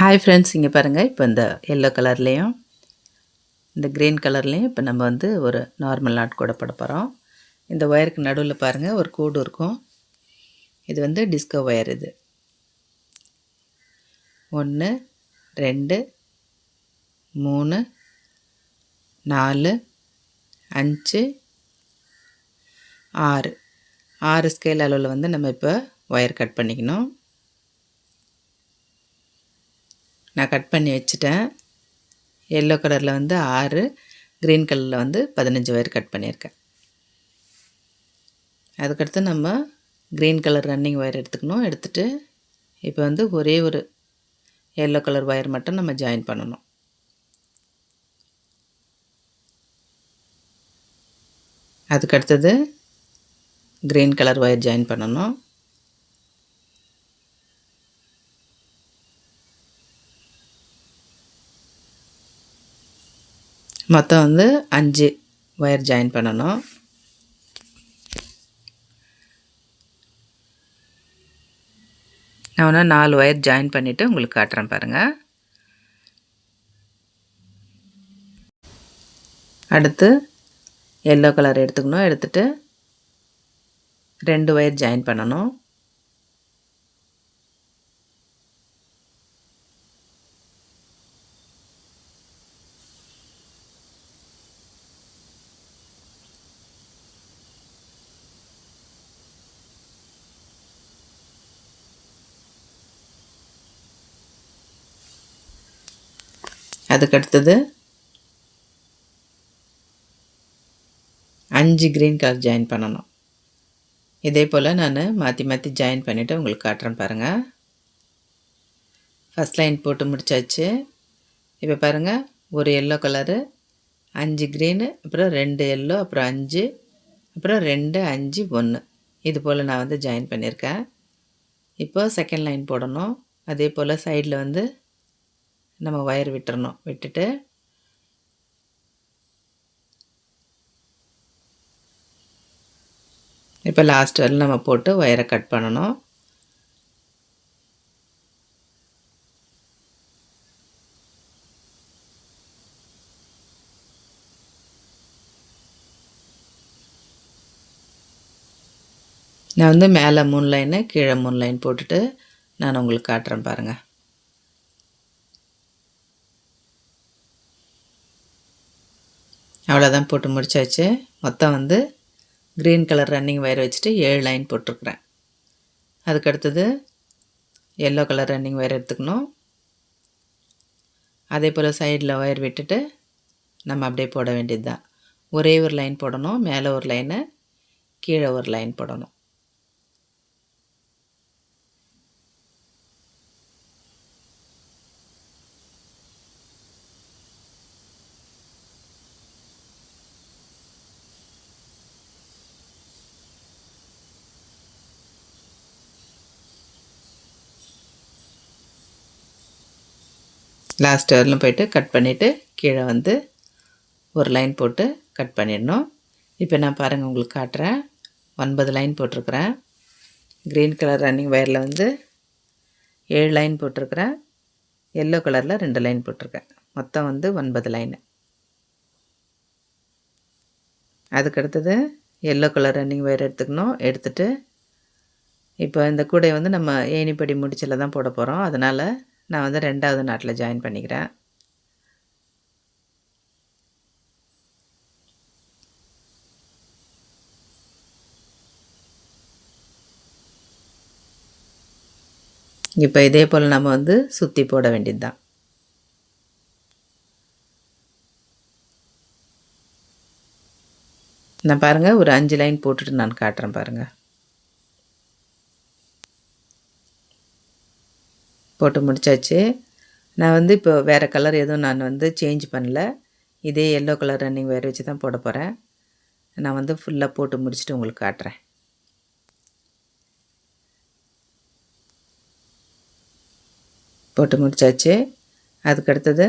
Hi friends இங்கே பாருங்கள் இப்போ இந்த எல்லோ கலர்லேயும் இந்த க்ரீன் கலர்லேயும் இப்போ நம்ம வந்து ஒரு நார்மல் நாட் கூட போட போகிறோம் இந்த ஒயருக்கு நடுவில் பாருங்கள் ஒரு கூடு இருக்கும். இது வந்து டிஸ்கோ ஒயர் இது. ஒன்று ரெண்டு மூணு நாலு அஞ்சு ஆறு. ஆறு ஸ்கேல் அளவில் வந்து நம்ம இப்போ ஒயர் கட் பண்ணிக்கணும். நான் கட் பண்ணி வச்சுட்டேன். எல்லோ கலரில் வந்து ஆறு க்ரீன் கலரில் வந்து பதினஞ்சு ஒயர் கட் பண்ணியிருக்கேன். அதுக்கடுத்து நம்ம க்ரீன் கலர் ரன்னிங் ஒயர் எடுத்துக்கணும். எடுத்துகிட்டு இப்போ வந்து ஒரே ஒரு எல்லோ கலர் ஒயர் மட்டும் நம்ம ஜாயின் பண்ணணும். அதுக்கடுத்தது க்ரீன் கலர் ஒயர் ஜாயின் பண்ணணும். மொத்தம் வந்து அஞ்சு ஒயர் ஜாயின் பண்ணணும். நான் ஒன்று நாலு ஒயர் ஜாயின் பண்ணிவிட்டு உங்களுக்கு காட்டுறேன் பாருங்கள் அடுத்து எல்லோ கலர் எடுத்துக்கணும் எடுத்துகிட்டு ரெண்டு ஒயர் ஜாயின் பண்ணணும். அதுக்கடுத்தது அஞ்சு க்ரீன் கலர் ஜாயின் பண்ணணும். இதே போல் நான் மாற்றி மாற்றி ஜாயின் பண்ணிவிட்டு உங்களுக்கு காட்டுறேன் பாருங்கள் ஃபஸ்ட் லைன் போட்டு முடித்தாச்சு இப்போ பாருங்கள் ஒரு எல்லோ கலரு அஞ்சு க்ரீனு அப்புறம் ரெண்டு எல்லோ அப்புறம் அஞ்சு அப்புறம் ரெண்டு அஞ்சு ஒன்று இது போல் நான் வந்து ஜாயின் பண்ணியிருக்கேன் இப்போ செகண்ட் லைன் போடணும். அதே போல் சைடில் வந்து நம்ம ஒயர் விட்டுறணும். விட்டுட்டு இப்போ லாஸ்ட் வரல நம்ம போட்டு ஒயரை கட் பண்ணணும். நான் வந்து மேலே மூணு லைனு கீழே மூணு லைன் போட்டுட்டு நான் உங்களுக்கு காட்டுறேன் பாருங்கள் அவ்வளோதான் போட்டு முடித்தாச்சு மொத்தம் வந்து க்ரீன் கலர் ரன்னிங் ஒயர் வச்சுட்டு ஏழு லைன் போட்டிருக்குறேன். அதுக்கடுத்தது எல்லோ கலர் ரன்னிங் ஒயர் எடுத்துக்கணும். அதே போல் சைடில் ஒயர் விட்டுட்டு நம்ம அப்படியே போட வேண்டியது தான் ஒரே ஒரு லைன் போடணும் மேலே ஒரு லைனு கீழே ஒரு லைன் போடணும். லாஸ்ட் வரலும் போயிட்டு கட் பண்ணிவிட்டு கீழே வந்து ஒரு லைன் போட்டு கட் பண்ணிடணும். இப்போ நான் பாருங்கள் உங்களுக்கு காட்டுறேன். ஒன்பது லைன் போட்டிருக்குறேன். க்ரீன் கலர் ரன்னிங் வயரில் வந்து ஏழு லைன் போட்டிருக்கிறேன். எல்லோ கலரில் ரெண்டு லைன் போட்டிருக்கேன். மொத்தம் வந்து ஒன்பது லைனு அதுக்கடுத்தது எல்லோ கலர் ரன்னிங் வயர் எடுத்துக்கணும். எடுத்துகிட்டு இப்போ இந்த கூடையை வந்து நம்ம ஏணிப்படி முடிச்சில் தான் போட போகிறோம் அதனால் நான் வந்து ரெண்டாவது நாட்டில் ஜாயின் பண்ணிக்கிறேன். இப்போ இதே போல் நம்ம வந்து சுற்றி போட வேண்டியது தான் நான் பாருங்கள் ஒரு அஞ்சு லைன் போட்டுட்டு நான் காட்டுறேன் பாருங்கள் போட்டு முடித்தாச்சு நான் வந்து இப்போ வேறு கலர் எதுவும் நான் வந்து சேஞ்ச் பண்ணல. இதே எல்லோ கலர் ரன்னிங் வேறு வச்சு தான் போட போகிறேன் நான் வந்து ஃபுல்லாக போட்டு முடிச்சுட்டு உங்களுக்கு காட்டுறேன். போட்டு முடித்தாச்சு அதுக்கடுத்தது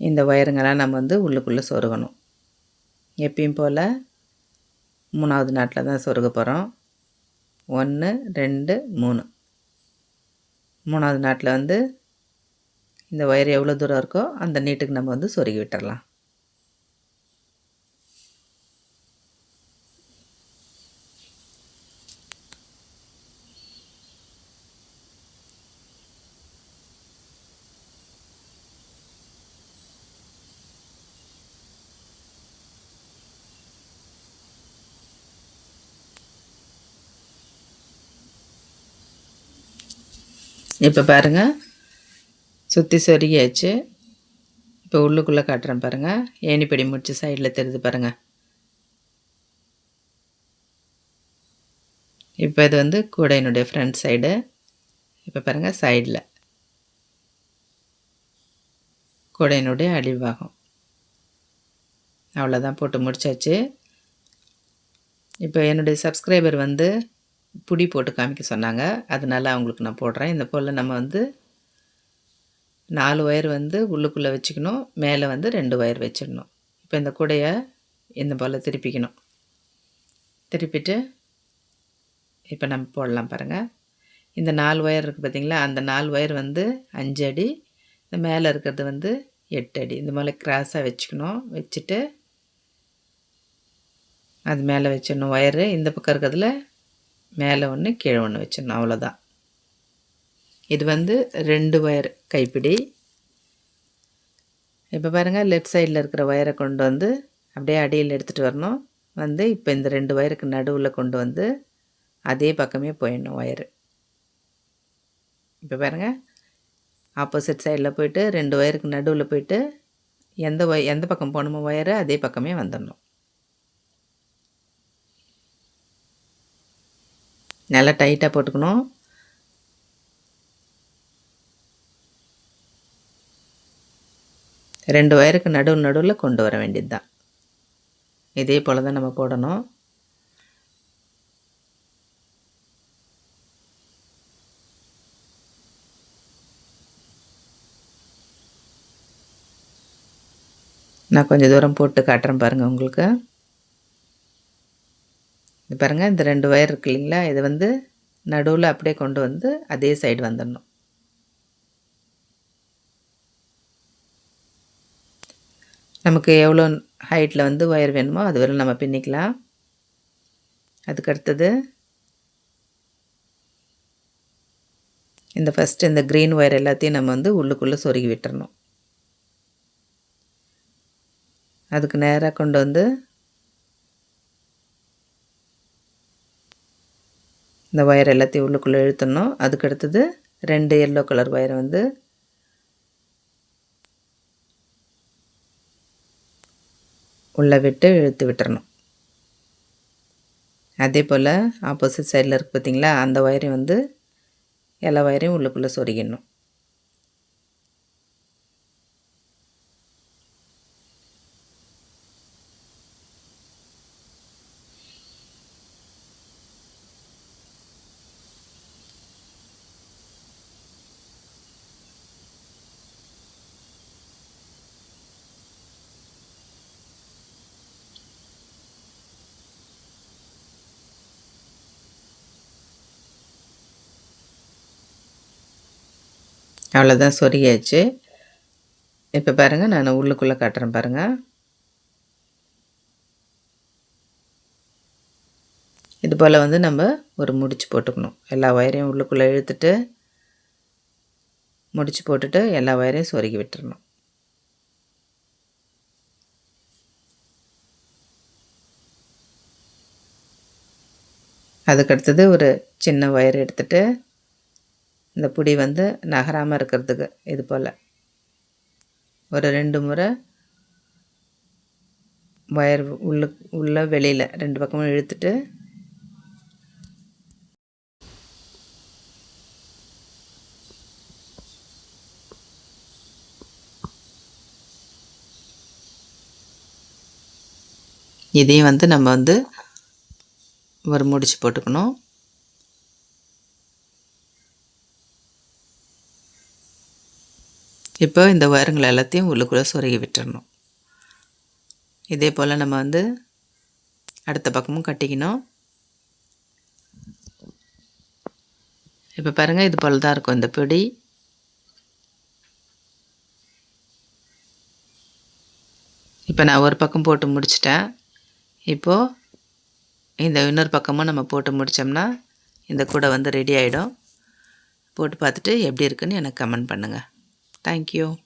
இந்த ஒயருங்கெல்லாம் நம்ம வந்து உள்ளுக்குள்ளே சொருகணும். எப்பயும் போல் மூணாவது நாட்டில் தான் சொருக போகிறோம் ஒன்று ரெண்டு மூணு. மூணாவது நாட்டில் வந்து இந்த ஒயர் எவ்வளோ தூரம் இருக்கோ அந்த நீட்டுக்கு நம்ம வந்து சொருகி விட்டுறலாம். இப்போ பாருங்கள் சுற்றி சொருகியாச்சு. இப்போ உள்ளுக்குள்ளே காட்டுறேன் பாருங்கள் ஏணிப்படி முடிச்சு சைடில் தெரியுது பாருங்கள் இப்போ இது வந்து கூடையினுடைய ஃப்ரண்ட் சைடு இப்போ பாருங்கள் சைடில் கூடையினுடைய அடிவாகம் அவ்வளோதான் போட்டு முடிச்சாச்சு. இப்போ என்னுடைய சப்ஸ்கிரைபர் வந்து புடி போட்டு காமிக்க சொன்னாங்க. அதனால் அவங்களுக்கு நான் போடுறேன். இந்த போல் நம்ம வந்து நாலு ஒயர் வந்து உள்ளுக்குள்ளே வச்சுக்கணும். மேலே வந்து ரெண்டு ஒயர் வச்சிடணும். இப்போ இந்த கூடையை இந்த போல் திருப்பிக்கணும். திருப்பிட்டு இப்போ நம்ம போடலாம் பாருங்கள் இந்த நாலு ஒயர் இருக்குது பார்த்திங்களா அந்த நாலு ஒயர் வந்து அஞ்சு அடி. இந்த மேலே இருக்கிறது வந்து எட்டு அடி. இந்த மாதிரி கிராஸாக வச்சுக்கணும். வச்சுட்டு அது மேலே வச்சிடணும் ஒயரு. இந்த பக்கம் இருக்கிறதுல மேலே ஒன்று கீழே ஒன்று வச்சிடணும். அவ்வளோதான் இது வந்து ரெண்டு ஒயர் கைப்பிடி. இப்போ பாருங்கள் லெஃப்ட் சைடில் இருக்கிற ஒயரை கொண்டு வந்து அப்படியே அடியில் எடுத்துகிட்டு வரணும். வந்து இப்போ இந்த ரெண்டு ஒயருக்கு நடுவில் கொண்டு வந்து அதே பக்கமே போயிடணும் ஒயரு இப்போ பாருங்கள் ஆப்போசிட் சைடில் போயிட்டு ரெண்டு ஒயருக்கு நடுவில் போயிட்டு எந்த ஒய எந்த பக்கம் போகணுமோ ஒயரு அதே பக்கமே வந்துடணும். நல்லா டைட்டாக போட்டுக்கணும். ரெண்டு ஒயருக்கு நடுவு நடுவில் கொண்டு வர வேண்டியது தான் இதே போல் தான் நம்ம போடணும். நான் கொஞ்சம் தூரம் போட்டு காட்டுறேன் பாருங்கள் உங்களுக்கு. இது பாருங்கள் இந்த ரெண்டு ஒயர் இருக்கு இல்லைங்களா? இது வந்து நடுவில் அப்படியே கொண்டு வந்து அதே சைடு வந்துடணும். நமக்கு எவ்வளோ ஹைட்டில் வந்து ஒயர் வேணுமோ அது வரை நம்ம பின்னிக்கலாம். அதுக்கு அடுத்தது இந்த ஃபஸ்ட்டு இந்த க்ரீன் ஒயர் எல்லாத்தையும் நம்ம வந்து உள்ளுக்குள்ளே சொருகி விட்டுறணும். அதுக்கு நேராக கொண்டு வந்து இந்த ஒயர் எல்லாத்தையும் உள்ளுக்குள்ளே இழுத்துடணும். அதுக்கு அடுத்தது ரெண்டு எல்லோ கலர் ஒயரை வந்து உள்ளே விட்டு இழுத்து விட்டுறணும். அதே போல் ஆப்போசிட் சைடில் இருக்குது பார்த்திங்களா அந்த ஒயரையும் வந்து எல்லா ஒயரையும் உள்ளுக்குள்ளே சொருகிடணும். அவ்வளோதான் சொருகியாச்சு. இப்போ பாருங்கள் நான் உள்ளுக்குள்ளே காட்டுறேன் பாருங்கள் இது போல் வந்து நம்ம ஒரு முடிச்சு போட்டுக்கணும். எல்லா ஒயரையும் உள்ளுக்குள்ளே இழுத்துட்டு முடிச்சு போட்டுட்டு எல்லா ஒயரையும் சொருகி விட்டுறணும். அதுக்கடுத்தது ஒரு சின்ன ஒயர் எடுத்துகிட்டு இந்த புடி வந்து நகராமல் இருக்கிறதுக்கு இது போல். ஒரு ரெண்டு முறை ஒயர் உள்ள உள்ள வெளியில் ரெண்டு பக்கமும் இழுத்துட்டு. இதையும் வந்து நம்ம வந்து ஒரு முடிச்சு போட்டுக்கணும். இப்போ இந்த ஒயருங்கள் எல்லாத்தையும் உள்ளுக்குள்ளே சொருகி விட்டுறணும். இதே போல் நம்ம வந்து அடுத்த பக்கமும் கட்டிக்கணும். இப்போ பாருங்கள் இது போல் தான் இருக்கும் இந்த பிடி. இப்போ நான் ஒரு பக்கம் போட்டு முடிச்சிட்டேன். இப்போது இந்த இன்னொரு பக்கமும் நம்ம போட்டு முடித்தோம்னா இந்த கூடை வந்து ரெடி ஆகிடும் போட்டு பார்த்துட்டு எப்படி இருக்குன்னு எனக்கு கமெண்ட் பண்ணுங்கள் Thank you.